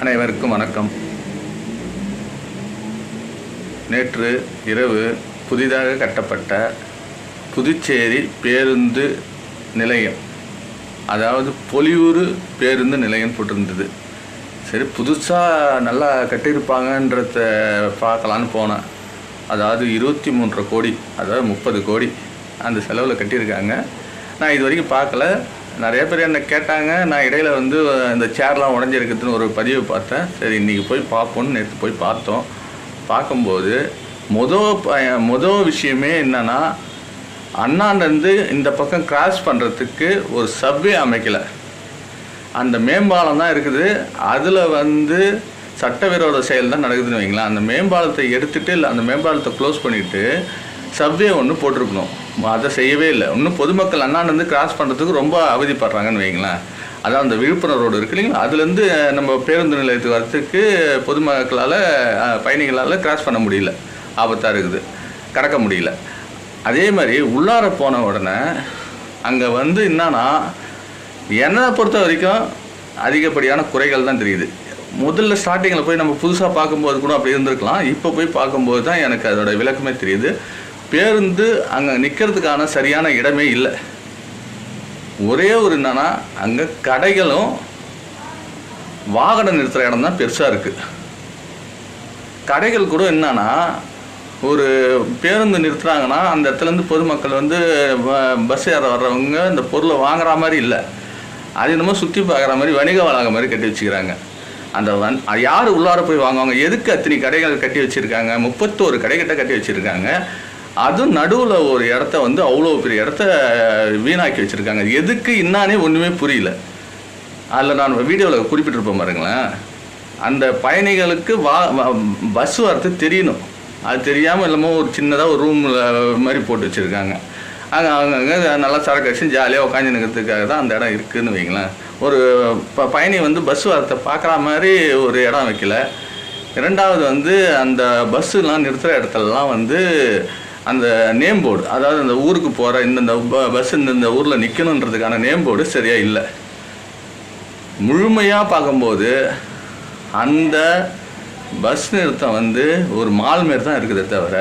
அனைவருக்கும் வணக்கம். நேற்று இரவு புதிதாக கட்டப்பட்ட புதுச்சேரி பேருந்து நிலையம் அதாவது பொலியூர் பேருந்து நிலையம் போட்டிருந்தது. சரி புதுசாக நல்லா கட்டியிருப்பாங்கன்றத பார்க்கலான்னு போனேன். அதாவது இருபத்தி மூன்றரை கோடி அதாவது முப்பது கோடி அந்த செலவில் கட்டியிருக்காங்க. நான் இது வரைக்கும் பார்க்கல. நிறைய பேர் என்ன கேட்டாங்க. நான் இடையில வந்து இந்த சேர்லாம் உடஞ்சிருக்குதுன்னு ஒரு பதிவு பார்த்தேன். சரி இன்றைக்கி போய் பார்ப்போம்னு நேற்று போய் பார்த்தோம். பார்க்கும்போது மொதல் ப மொதல் விஷயமே என்னென்னா அண்ணாண்டந்து இந்த பக்கம் கிராஸ் பண்ணுறதுக்கு ஒரு சப்வே அமைக்கலை. அந்த மேம்பாலம் தான் இருக்குது. அதில் வந்து சட்டவிரோத செயல் தான் நடக்குதுன்னு வைங்களேன். அந்த மேம்பாலத்தை எடுத்துகிட்டு இல்லை அந்த மேம்பாலத்தை க்ளோஸ் பண்ணிவிட்டு சவ்வே ஒன்று போட்டிருக்கணும். அதை செய்யவே இல்லை. இன்னும் பொதுமக்கள் அண்ணாந்து கிராஸ் பண்ணுறதுக்கு ரொம்ப அவதிப்படுறாங்கன்னு வைங்களேன். அதான் அந்த விழுப்புரம் ரோடு இருக்கு இல்லைங்களா? அதுலேருந்து நம்ம பேருந்து நிலையத்துக்கு வரத்துக்கு பொதுமக்களால் பயணிகளால் கிராஸ் பண்ண முடியல. ஆபத்தாக இருக்குது. கடக்க முடியல. அதே மாதிரி உள்ளார போன உடனே அங்கே வந்து என்னன்னா என்னை பொறுத்த வரைக்கும் அதிகப்படியான குறைகள் தான் தெரியுது. முதல்ல ஸ்டார்டிங்கில் போய் நம்ம புதுசாக பார்க்கும்போது கூட அப்படி இருந்திருக்கலாம். இப்போ போய் பார்க்கும்போது தான் எனக்கு அதோட விளக்கமே தெரியுது. பேருந்து அங்கே நிற்கிறதுக்கான சரியான இடமே இல்லை. ஒரே ஒரு என்னன்னா அங்கே கடைகளும் வாகனம் நிறுத்துகிற இடம் தான் பெருசாக இருக்குது கடைகள் கூட என்னன்னா ஒரு பேருந்து நிறுத்துறாங்கன்னா அந்த இடத்துலேருந்து பொதுமக்கள் வந்து பஸ் ஏற வர்றவங்க இந்த பொருளை வாங்குற மாதிரி இல்லை. அது என்னமோ சுற்றி பார்க்குற மாதிரி வணிக வளாகம் மாதிரி கட்டி வச்சுக்கிறாங்க. அந்த வன் யார் உள்ளார போய் வாங்குவாங்க? எதுக்கு அத்தனை கடைகள் கட்டி வச்சுருக்காங்க? முப்பத்தோரு கடைக்கிட்ட கட்டி வச்சுருக்காங்க. அதுவும் நடுவில் ஒரு இடத்த வந்து அவ்வளோ பெரிய இடத்த வீணாக்கி வச்சுருக்காங்க. எதுக்கு இன்னானே ஒன்றுமே புரியல. அதில் நான் வீடியோவில் குறிப்பிட்டிருப்பேன் பாருங்களேன். அந்த பயணிகளுக்கு வா பஸ் வரது தெரியணும். அது தெரியாமல் இல்லாமல் ஒரு சின்னதாக ஒரு ரூமில் மாதிரி போட்டு வச்சுருக்காங்க. அங்கே அங்கங்கே நல்லா சரக்கு வச்சு ஜாலியாக உட்காந்து நிற்கிறதுக்காக தான் அந்த இடம் இருக்குதுன்னு வைங்களேன். ஒரு ப பயணி வந்து பஸ் வரத்தை பார்க்குற மாதிரி ஒரு இடம் வைக்கல. ரெண்டாவது வந்து அந்த பஸ்ஸுலாம் நிறுத்துகிற இடத்துலலாம் வந்து அந்த நேம் போர்டு அதாவது அந்த ஊருக்கு போகிற இந்தந்த பஸ் இந்தந்த ஊரில் நிற்கணுன்றதுக்கான நேம் போர்டு சரியாக இல்லை. முழுமையாக பார்க்கும்போது அந்த பஸ் நிறுத்தம் வந்து ஒரு மால் மாரி தான் இருக்குதே தவிர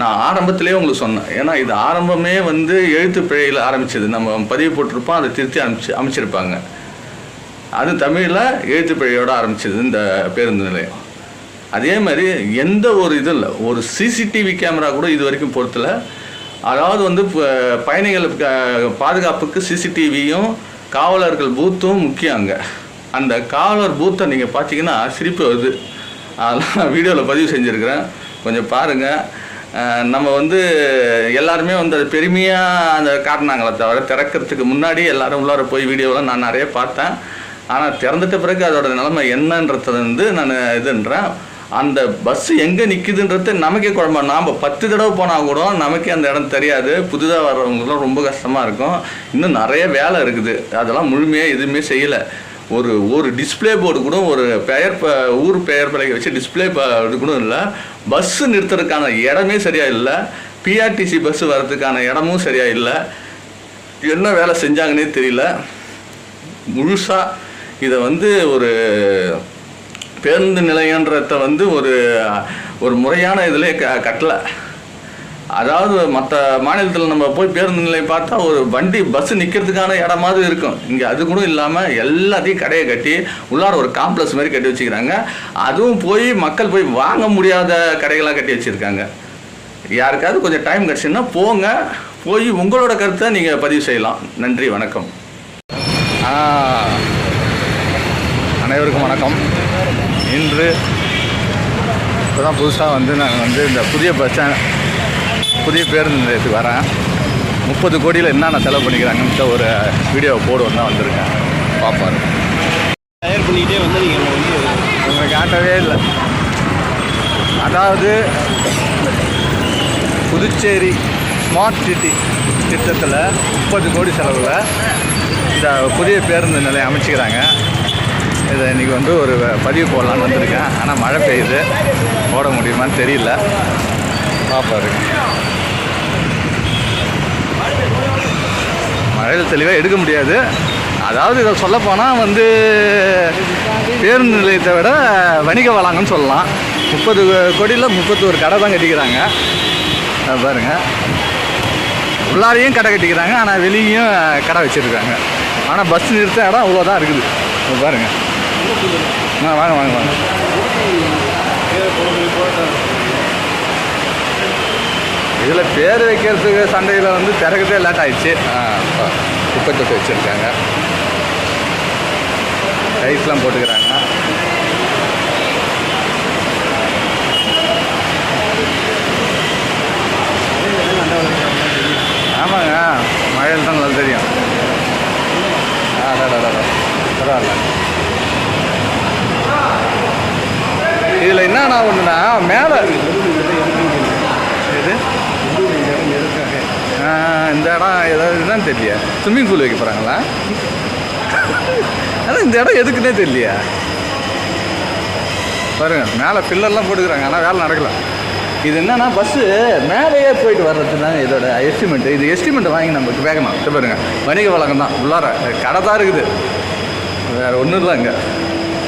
நான் ஆரம்பத்திலே உங்களுக்கு சொன்னேன். ஏன்னா இது ஆரம்பமே வந்து எழுத்து பிழையில் ஆரம்பிச்சது. நம்ம பதிவு போட்டிருப்போம் அதை திருத்தி அமைச்சு அமைச்சிருப்பாங்க அது தமிழில் எழுத்து பிழையோடு ஆரம்பிச்சது இந்த பேருந்து நிலையம். அதே மாதிரி எந்த ஒரு இதுவும் இல்லை. ஒரு சிசிடிவி கேமரா கூட இது வரைக்கும் பொறுத்தல அதாவது வந்து ப- பயணிகள் பாதுகாப்புக்கு சிசிடிவியும் காவலர்கள் பூத்தும் முக்கியம் அங்கே. அந்த காவலர் பூத்தை நீங்கள் பார்த்தீங்கன்னா சிரிப்பு வருது. அதெல்லாம் வீடியோவில் பதிவு செஞ்சுருக்கிறேன். கொஞ்சம் பாருங்கள் நம்ம வந்து எல்லாருமே வந்து அது பெருமையாக அந்த காட்டினாங்களே தவிர திறக்கிறதுக்கு முன்னாடி எல்லாரும் உள்ளார போய் வீடியோவெலாம் நான் நிறைய பார்த்தேன். ஆனால் திறந்துட்ட பிறகு அதோட நிலைமை என்னன்றது வந்து நான் இதுன்றேன் அந்த பஸ் எங்கே நிற்குதுன்றது நமக்கே குழம்பு. நாம் பத்து தடவை போனால் கூட நமக்கே அந்த இடம் தெரியாது. புதுதாக வர்றவங்களுக்குலாம் ரொம்ப கஷ்டமாக இருக்கும். இன்னும் நிறைய வேலை இருக்குது. அதெல்லாம் முழுமையாக எதுவுமே செய்யலை. ஒரு ஒரு டிஸ்ப்ளே போர்டு கூட ஒரு பெயர் ஊர் பெயர் பலகை வச்சு டிஸ்ப்ளே இது கூட இல்லை. பஸ்ஸு நிறுத்துறதுக்கான இடமே சரியாக இல்லை. பிஆர்டிசி பஸ்ஸு வர்றதுக்கான இடமும் சரியாக இல்லை. என்ன வேலை செஞ்சாங்கன்னே தெரியல. முழுசாக இதை வந்து ஒரு பேருந்து நிலையன்றத வந்து ஒரு ஒரு முறையான இதில் க கட்டலை. அதாவது மற்ற மாநிலத்தில் நம்ம போய் பேருந்து நிலையம் பார்த்தா ஒரு வண்டி பஸ் நிற்கிறதுக்கான இடமாவது இருக்கும். இங்கே அது கூட இல்லாமல் எல்லாத்தையும் கடையை கட்டி உள்ளார ஒரு காம்ப்ளெக்ஸ் மாதிரி கட்டி வச்சுக்கிறாங்க. அதுவும் போய் மக்கள் போய் வாங்க முடியாத கடைகளாக கட்டி வச்சுருக்காங்க. யாருக்காவது கொஞ்சம் டைம் கிடச்சுன்னா போங்க. போய் உங்களோட கருத்தை நீங்கள் பதிவு செய்யலாம். நன்றி வணக்கம். அனைவருக்கும் வணக்கம். இன்று இப்போ தான் புதுசாக வந்து நான் வந்து இந்த புதிய பஸ் ஸ்டாண்ட் புதிய பேருந்து நிலையத்துக்கு வரேன். முப்பது கோடியில் என்னென்ன செலவு பண்ணிக்கிறாங்கன்ட்டு ஒரு வீடியோ போடுவோம் தான் வந்திருக்கேன். பார்ப்பாரு. தயார் பண்ணிக்கிட்டே வந்து நீங்கள் வந்து உங்களை காட்டவே இல்லை. அதாவது புதுச்சேரி ஸ்மார்ட் சிட்டி திட்டத்தில் முப்பது கோடி செலவில் இந்த புதிய பேருந்து நிலையம் அமைச்சிக்கிறாங்க. இதை இன்றைக்கி வந்து ஒரு பதிவு போடலான்னு வந்திருக்கேன். ஆனால் மழை பெய்யுது. போட முடியுமான்னு தெரியல. பார்ப்பாரு மழையில் தெளிவாக எடுக்க முடியாது. அதாவது இதை சொல்லப்போனால் வந்து பேருந்து நிலையத்தை விட வணிக வளாங்கன்னு சொல்லலாம். முப்பது கோடியில் முப்பத்தோரு கடை தான் கட்டிக்கிறாங்க. அது பாருங்க. உள்ளாரையும் கடை கட்டிக்கிறாங்க. ஆனால் வெளியும் கடை வச்சுருக்காங்க. ஆனால் பஸ் நிறுத்த இடம் அவ்வளோதான் இருக்குது. பாருங்கள் ஆ வாங்க வாங்க வாங்க. இதில் பேர் வைக்கிறதுக்கு சண்டையில் வந்து திறக்கதே லேட் ஆயிடுச்சு. ஆ, குப்பை தொட்டு வச்சுருக்காங்க. ரைஸ்லாம் போட்டுக்கிறாங்க. ஆமாங்க. மழையில் தான் நல்லா தெரியும். ஆ அடா, அடா, பரவாயில்ல. இதில் என்னன்னா ஒன்றுனா மேலே. இது இந்த இடம் ஏதாவது என்னன்னு தெரியல ஸ்விம்மிங் பூல் வைக்க போகிறாங்களா ஆனால் இந்த இடம் எதுக்குன்னே தெரியலையா. பாருங்க மேலே பில்லர்லாம் போட்டுக்கிறாங்க. ஆனால் வேலை நடக்கல. இது என்னன்னா பஸ்ஸு மேலேயே போயிட்டு வர்றது தான் இதோட எஸ்டிமேட் இது எஸ்டிமேட் வாங்கி நமக்கு வேகணும் இது பாருங்க. வணிக வழக்கம் தான் உள்ளார கடை தான் இருக்குது. வேறு ஒன்றும் இல்லை இங்கே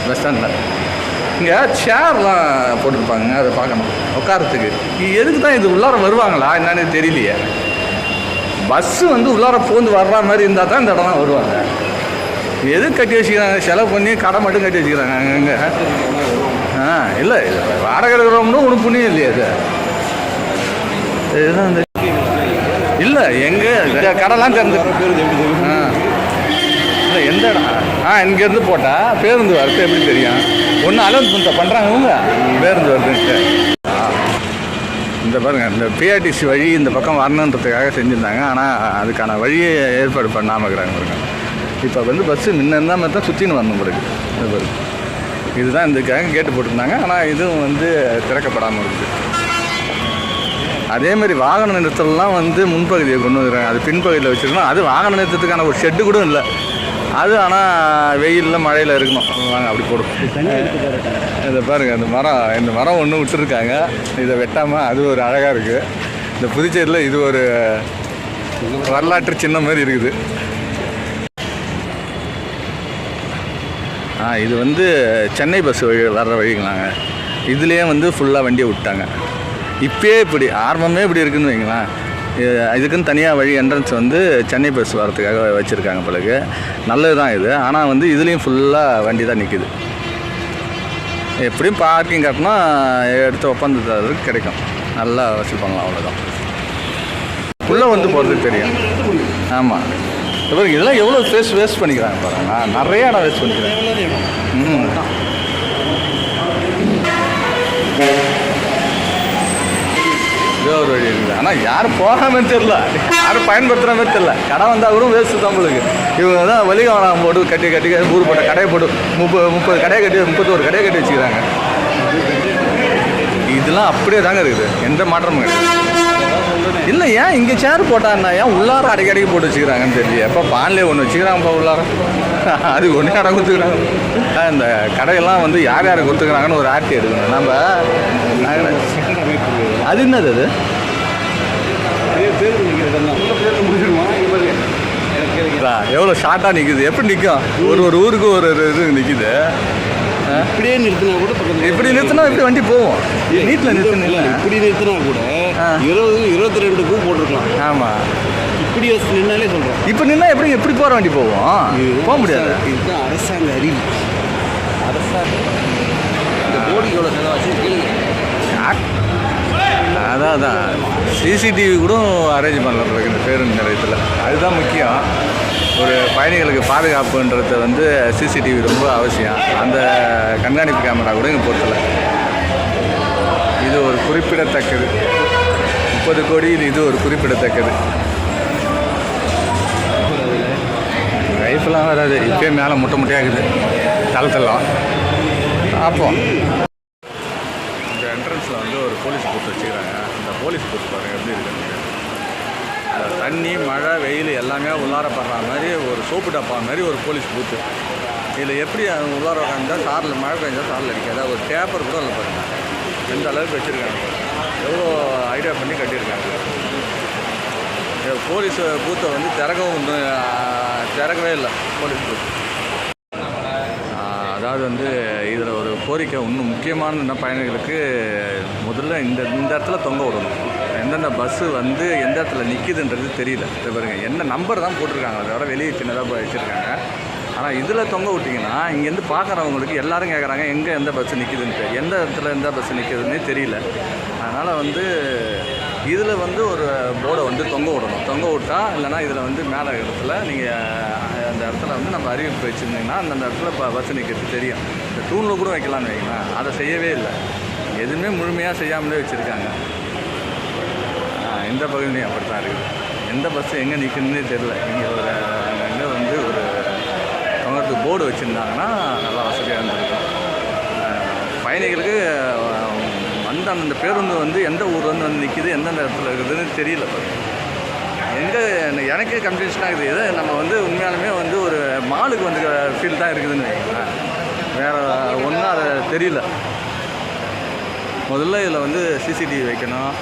பஸ் ஸ்டாண்டில் இங்கே சேர்லாம் போட்டிருப்பாங்க அதை பார்க்கணும். உட்காரத்துக்கு எதுக்கு தான் இது உள்ளார வருவாங்களா? என்னன்னு தெரியலையே. பஸ்ஸு வந்து உள்ளார பூந்து வர்ற மாதிரி இருந்தால் தான் இந்த இடம்லாம் வருவாங்க. எது கட்டி வச்சுக்கிறாங்க? செலவு பண்ணி கடை மட்டும் கட்டி வச்சுக்கிறாங்க அங்கங்கே ஆ இல்லை வாடகை இருக்கிறவங்களும் ஒன்றும் புண்ணியம் இல்லையா அது. இதுதான் இல்லை எங்கே கடைலாம் திறந்து ஆ. எந்த இடம்? ஆ இங்கேருந்து போட்டால் பேருந்து வரது எப்படி தெரியும்? ஒன்று அலௌன்ஸ் பண்ணுறாங்க இவங்க. பேருந்து வருதுன்ட்டு. இந்த பாருங்க இந்த பிஆர்டிசி வழி இந்த பக்கம் வரணுன்றதுக்காக செஞ்சுருந்தாங்க. ஆனால் அதுக்கான வழியை ஏற்பாடு பண்ணாமல் இருக்கிறாங்க பாருங்க. இப்போ வந்து பஸ்ஸு முன்ன மாதிரி தான் சுற்றின்னு வரணும் பிறகு இது பாருங்க. இதுதான் இதுக்காக கேட்டு போட்டிருந்தாங்க. ஆனால் இதுவும் வந்து திறக்கப்படாமல் இருக்குது. அதே மாதிரி வாகன நிறுத்தலாம் வந்து முன்பகுதியை கொண்டு வந்துடுறாங்க. அது பின்பகுதியில் வச்சுருக்கணும் அது வாகன நிறுத்தத்துக்கான ஒரு ஷெட்டு கூட இல்லை. அது ஆனால் வெயிலில் மழையில் இருக்கணும். வாங்க அப்படி போடும் இதை பாருங்க இந்த மரம் இந்த மரம் ஒன்று விட்டுருக்காங்க. இதை வெட்டாமல் அது ஒரு அழகாக இருக்குது இந்த புதுச்சேரியில் இது ஒரு வரலாற்று சின்னம் மாதிரி இருக்குது. ஆ இது வந்து சென்னை பஸ் வழி வர்ற வழிங்களாங்க இதுலேயே வந்து ஃபுல்லாக வண்டியை விட்டாங்க. இப்பயே இப்படி ஆரம்பமே இப்படி இருக்குன்னு வைங்களேன். இதுக்குன்னு தனியாக வழி என்ட்ரன்ஸ் வந்து சென்னை பஸ் வரத்துக்காக வச்சுருக்காங்க பிறகு நல்லது தான் இது. ஆனால் வந்து இதுலேயும் ஃபுல்லாக வண்டி தான் நிற்கிது எப்படியும் பார்க்கிங் கட்டினா எடுத்த ஒப்பந்ததாரருக்கு கிடைக்கும். நல்லா வசூல் பண்ணலாம் அவ்வளோதான் உள்ளே வந்து போகிறதுக்கு தெரியும். ஆமாம் இப்போ இதெல்லாம் எவ்வளோ ஸ்பேஸ் வேஸ்ட் பண்ணிக்கிறாங்க பாருங்க. நான் நிறைய இடம் வேஸ்ட் பண்ணிக்கிறேன். ம் ஏதோ ஒரு வழி இருக்குது ஆனால் யாரும் போகாமல் தெரில யாரும் பயன்படுத்துகிற மாதிரி தெரில கடை வந்தால் கூட வேஸ்ட்டு தம்பளுக்கு இவங்க தான் வலிகாவனம் போட்டு கட்டி கட்டி ஊர் போட்ட கடையை போட்டு முப்பது முப்பது கடையை கட்டி முப்பத்தோரு கடையை கட்டி வச்சுக்கிறாங்க. இதெல்லாம் அப்படியே தாங்க இருக்குது. எந்த மாற்றமும் கிடையாது இல்லை ஏன் இங்கே சேர் போட்டான்னா ஏன் உள்ளார அடிக்கடிக்கு போட்டு வச்சுக்கிறாங்கன்னு தெரியல. எப்போ பான்லேயே ஒன்று வச்சுக்கிறாங்கப்பா உள்ளார. அது ஒன்றே இடம் கொடுத்துக்கிறாங்க. இந்த கடையெல்லாம் வந்து யார் யார் கொடுத்துக்கிறாங்கன்னு ஒரு ஆர்டி எடுக்கணும். நம்ம அது என்னது அது. எவ்வளோ ஷார்ட்டாக நிற்குது எப்படி நிற்கும் ஒரு ஒரு ஊருக்கு ஒரு ஒரு இது நிற்குது இப்படியே நிறுத்தினா கூட இப்படி நிறுத்தினா இப்படி வண்டி போகும். நீட்டில் இல்ல, நிறுத்தினா இப்படி நிறுத்தினா கூட. இருபது இருபத்தி ரெண்டுக்கும் போட்டிருக்கலாம். ஆமாம் இப்படி நின்னாலே சொல்கிறேன் இப்போ நின்னா எப்படி எப்படி போகிற வண்டி போகும்? போக முடியாது. இதுதான் அரசாங்க அறிவு. அரசாங்க. இந்த போடிக்கு எவ்வளோ செலவாச்சு கேளுங்க. அதான் அதான். சிசிடிவி கூட அரேஞ்ச் பண்ணலாம் இந்த பேருந்து நிலையத்தில். அதுதான் முக்கியம். ஒரு பயணிகளுக்கு பாதுகாப்புன்றது வந்து சிசிடிவி ரொம்ப அவசியம். அந்த கண்காணிப்பு கேமரா கூட இங்கே பொறுத்தல இது ஒரு குறிப்பிடத்தக்கது. முப்பது கோடி இது ஒரு குறிப்பிடத்தக்கது. லைஃப்லாம் வராது. இப்போயே மேலே முட்டை முட்டையாகுது. தளத்தெல்லாம் பார்ப்போம். என்ட்ரன்ஸில் வந்து ஒரு போலீஸ் பூத் வச்சுக்கிறாங்க. அந்த போலீஸ் பூத் பாருங்க எப்படி இருக்குன்னு தண்ணி மழை வெயில் எல்லாமே உள்ளார படுற மாதிரி ஒரு சோப்பு டப்பா மாதிரி ஒரு போலீஸ் பூத்து இதில் எப்படி உள்ளார உட்காந்தா சாரில் மழை பெஞ்சால் சாரில் அடிக்காது ஒரு பேப்பர் கூட இல்லை பாருங்கள் எந்த அளவுக்கு வச்சுருக்காங்க எவ்வளோ ஐடியா பண்ணி கட்டியிருக்காங்க. இந்த போலீஸ் பூத்தை வந்து திறக்கவும் திறக்கவே இல்லை. போலீஸ் பூத்து அதாவது வந்து இதில் ஒரு கோரிக்கை இன்னும் முக்கியமான பயணிகளுக்கு முதல்ல இந்த இந்த இடத்துல தொங்க விடணும். எந்தெந்த பஸ்ஸு வந்து எந்த இடத்துல நிற்கிதுன்றது தெரியல. பாருங்க என்ன நம்பர் தான் போட்டிருக்காங்க. அதை விட வெளியே சின்னதாக வச்சுருக்காங்க. ஆனால் இதில் தொங்க விட்டிங்கன்னா இங்கேருந்து பார்க்குறவங்களுக்கு எல்லோரும் கேட்குறாங்க எங்கே எந்த பஸ்ஸு நிற்கிதுன்ட்டு எந்த இடத்துல எந்த பஸ்ஸு நிற்கிதுன்னே தெரியல. அதனால் வந்து இதில் வந்து ஒரு போர்டை வந்து தொங்க விடணும். தொங்க விட்டா இல்லைன்னா இதில் வந்து மேலே இடத்துல நீங்கள் அந்த இடத்துல வந்து நம்ம அறிவிப்பு வச்சுருந்தீங்கன்னா அந்தந்த இடத்துல இப்போ பஸ் நிற்கிறது தெரியும். இந்த தூணில் கூட வைக்கலாம்னு வைங்களேன். அதை செய்யவே இல்லை. எதுவுமே முழுமையாக செய்யாமலே வச்சுருக்காங்க. இந்த பகுதியிலையும் அப்படி தான் இருக்குது. எந்த பஸ்ஸு எங்கே நிற்குதுன்னே தெரில இங்கே ஒரு அங்கே வந்து ஒரு தொங்கத்துக்கு போர்டு வச்சுருந்தாங்கன்னா நல்லா வசதியாக இருந்திருக்கும். பயணிகளுக்கு வந்து அந்தந்த பேருந்து வந்து எந்த ஊர் வந்து வந்து நிற்கிது எந்தெந்த இடத்துல இருக்குதுன்னு தெரியல. எங்கே எனக்கே கன்ஃபியூஷன் ஆகுது. இது நம்ம வந்து உண்மையாலுமே வந்து ஒரு மாலுக்கு வந்து ஃபீல் தான் இருக்குதுன்னு வைங்களேன் வேறு ஒன்றும் அதை தெரியல. முதல்ல இதில் வந்து சிசிடிவி வைக்கணும்.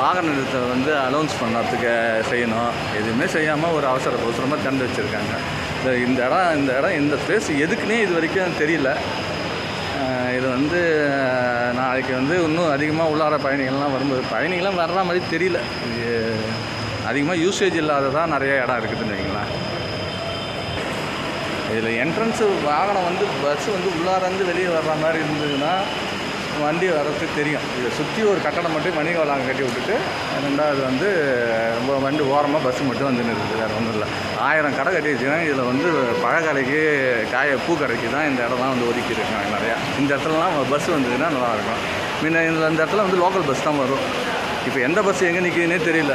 வாகன நிறுத்தத்தை வந்து அலௌன்ஸ் பண்ணுறதுக்கு செய்யணும். எதுவுமே செய்யாமல் ஒரு அவசர அவசரமாக திறந்து வச்சுருக்காங்க. இந்த இந்த இடம் இந்த இடம் இந்த ஸ்பேஸ் எதுக்குன்னே இது வரைக்கும் தெரியல. இது வந்து நாளைக்கு வந்து இன்னும் அதிகமாக உள்ளார பயணிகள்லாம் வரும்போது பயணிகள்லாம் வர்ற மாதிரி தெரியல. இது அதிகமாக யூசேஜ் இல்லாததான் நிறைய இடம் இருக்குதுன்னு வைங்களேன். இதில் என்ட்ரன்ஸு வாகனம் வந்து பஸ்ஸு வந்து உள்ளாரந்து வெளியே வர்ற மாதிரி இருந்ததுன்னா வண்டி வர்றதுக்கு தெரியும். இதை சுற்றி ஒரு கட்டடம் மட்டும் வணிக வளாகம் கட்டி விட்டுட்டு ரெண்டாவது வந்து ரொம்ப வண்டி ஓரமாக பஸ் மட்டும் வந்து நிறுத்துது. வேறு ஒன்றும் இல்லை. ஆயிரம் கடை கட்டி வச்சுன்னா இதில் வந்து பழக்கடைக்கு காய பூ கடைக்கு தான் இந்த இடம்லாம் வந்து ஒதுக்கி இருக்காங்க நிறையா. இந்த இடத்துலலாம் பஸ் வந்ததுன்னா நல்லாயிருக்கும். முன்ன இந்த இந்த இடத்துல வந்து லோக்கல் பஸ் தான் வரும். இப்போ எந்த பஸ் எங்கே நிற்கிதுன்னே தெரியல.